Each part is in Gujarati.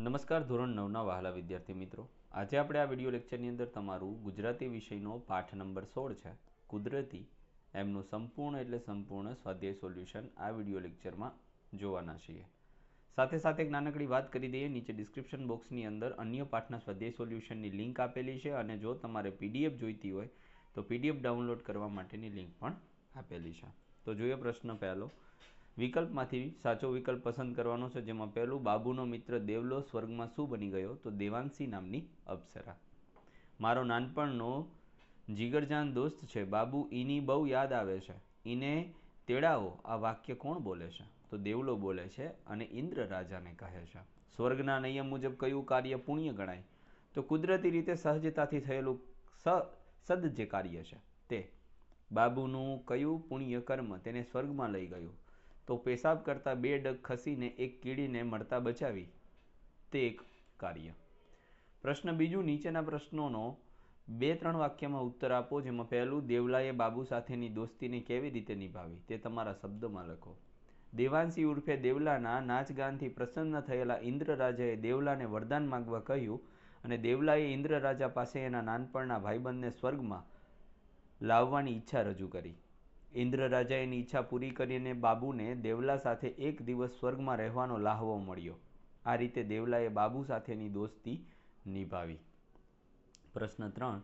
નમસ્કાર, ધોરણ નવના વહાલા વિદ્યાર્થી મિત્રો. આજે આપણે આ વીડિયો લેક્ચરની અંદર તમારું ગુજરાતી વિષયનો પાઠ નંબર સોળ છે, કુદરતી. એમનું સંપૂર્ણ એટલે સંપૂર્ણ સ્વાધ્યાય સોલ્યુશન આ વીડિયો લેક્ચરમાં જોવાના છીએ. સાથે સાથે એક નાનકડી વાત કરી દઈએ, નીચે ડિસ્ક્રિપ્શન બોક્સની અંદર અન્ય પાઠના સ્વાધ્યાય સોલ્યુશનની લિંક આપેલી છે અને જો તમારે પીડીએફ જોઈતી હોય, તો પીડીએફ ડાઉનલોડ કરવા માટેની લિંક પણ આપેલી છે. તો જોઈએ પ્રશ્ન પહેલો. વિકલ્પમાંથી સાચો વિકલ્પ પસંદ કરવાનો છે, જેમાં પહેલું, બાબુનો મિત્ર દેવલો સ્વર્ગમાં શું બની ગયો? તો દેવાંશી નામની અપ્સરા. મારો નાનપણનો જીગરજાન દોસ્ત છે. બાબુ ઈની બહુ યાદ આવે છે. ઈને તેડાવો, આ વાક્ય કોણ બોલે છે? તો દેવલો બોલે છે અને ઇન્દ્ર રાજાને કહે છે. સ્વર્ગના નિયમ મુજબ કયું કાર્ય પુણ્ય ગણાય? તો કુદરતી રીતે સહજતાથી થયેલું સ સદ જે કાર્ય છે તે. બાબુનું કયું પુણ્ય કર્મ તેને સ્વર્ગમાં લઈ ગયું? તો પેશાબ કરતાં બે ડગ ખસીને એક કીડીને મળતા બચાવી. તે એક કાર્ય. પ્રશ્ન બીજું, નીચેના પ્રશ્નોનો બે ત્રણ વાક્યમાં ઉત્તર આપો, જેમાં પહેલું, દેવલાએ બાબુ સાથેની દોસ્તીને કેવી રીતે નિભાવી? તે તમારા શબ્દમાં લખો. દેવાંશી ઉર્ફે દેવલાના નાચગાનથી પ્રસન્ન થયેલા ઇન્દ્ર રાજાએ દેવલાને વરદાન માગવા કહ્યું અને દેવલાએ ઇન્દ્રરાજા પાસે એના નાનપણના ભાઈબંધને સ્વર્ગમાં લાવવાની ઈચ્છા રજૂ કરી. ઇન્દ્ર રાજાએ એની ઈચ્છા પૂરી કરીને બાબુને દેવલા સાથે એક દિવસ સ્વર્ગમાં રહેવાનો લાહવો મળ્યો. આ રીતે દેવલાએ બાબુ સાથેની દોસ્તી નિભાવી. પ્રશ્ન ત્રણ.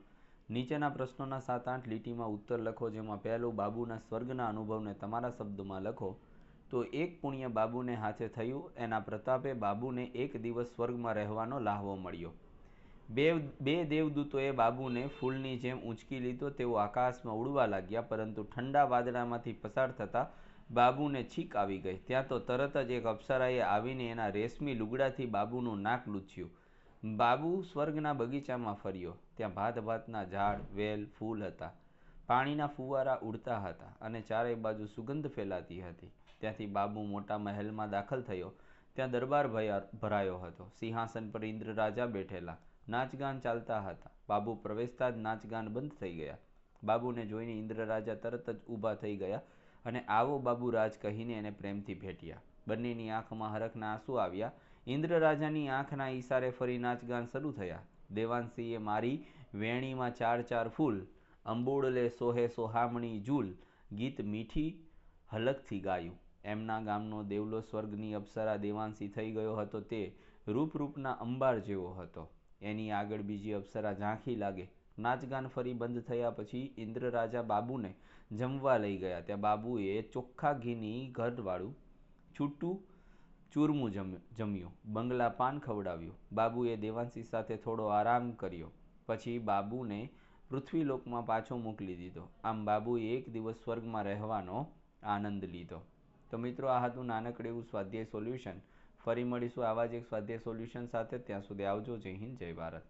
નીચેના પ્રશ્નોના સાત આઠ લીટીમાં ઉત્તર લખો, જેમાં પહેલું, બાબુના સ્વર્ગના અનુભવને તમારા શબ્દમાં લખો. તો એક પુણ્ય બાબુને હાથે થયું, એના પ્રતાપે બાબુને એક દિવસ સ્વર્ગમાં રહેવાનો લાહવો મળ્યો. બે બે દેવદૂતોએ બાબુને ફૂલની જેમ ઊંચકી લીધો, તેઓ આકાશમાં ઉડવા લાગ્યા, પરંતુ ઠંડા વાદળામાંથી પસાર થતાં બાબુને છીક આવી ગઈ. ત્યાં તો તરત જ એક અપ્સરાએ આવીને એના રેશમી લુગડાથી બાબુનું નાક લૂછ્યું. બાબુ સ્વર્ગના બગીચામાં ફર્યો. ત્યાં ભાત ભાતના ઝાડ, વેલ, ફૂલ હતા. પાણીના ફુવારા ઉડતા હતા અને ચારેય બાજુ સુગંધ ફેલાતી હતી. ત્યાંથી બાબુ મોટા મહેલમાં દાખલ થયો. ત્યાં દરબાર ભરાયો હતો. સિંહાસન પર ઇન્દ્ર રાજા બેઠેલા. નાચગાન ચાલતા હતા. બાબુ પ્રવેશતા જ નાચગાન બંધ થઈ ગયા. બાબુને જોઈને ઇન્દ્ર રાજા તરત જ ઊભા થઈ ગયા અને આવો બાબુ રાજ કહીને એને પ્રેમથી ભેટ્યા. બંનેની આંખમાં હરખના આંસુ આવ્યા. ઇન્દ્ર રાજાની આંખના ઈશારે ફરી નાચગાન શરૂ થયા. દેવાંશીએ મારી વેણીમાં ચાર ચાર ફૂલ, અંબોડલે સોહે સોહામણી જુલ, ગીત મીઠી હલકથી ગાયું. એમના ગામનો દેવલો સ્વર્ગની અપ્સરા દેવાંશી થઈ ગયો હતો તે રૂપરૂપના અંબાર જેવો હતો. એની આગળ બીજી અપ્સરા ઝાંખી લાગે. નાચગાન ફરી બંધ થયા પછી ઇન્દ્રરાજા બાબુને જમવા લઈ ગયા. ત્યાં બાબુએ ચોખ્ખા ઘીની ઘરવાળું છૂટું ચૂરમું જમ્યું. બંગલા પાન ખવડાવ્યું. બાબુએ દેવાંશી સાથે થોડો આરામ કર્યો. પછી બાબુને પૃથ્વીલોકમાં પાછો મોકલી દીધો. આમ બાબુએ એક દિવસ સ્વર્ગમાં રહેવાનો આનંદ લીધો. તો મિત્રો, આ હતું નાનકડું એવું સ્વાધ્યાય સોલ્યુશન. ફરી મળીશું આવા જ એક સ્વાધ્યાય સોલ્યુશન સાથે. ત્યાં સુધી આવજો. જય હિન્દ, જય ભારત.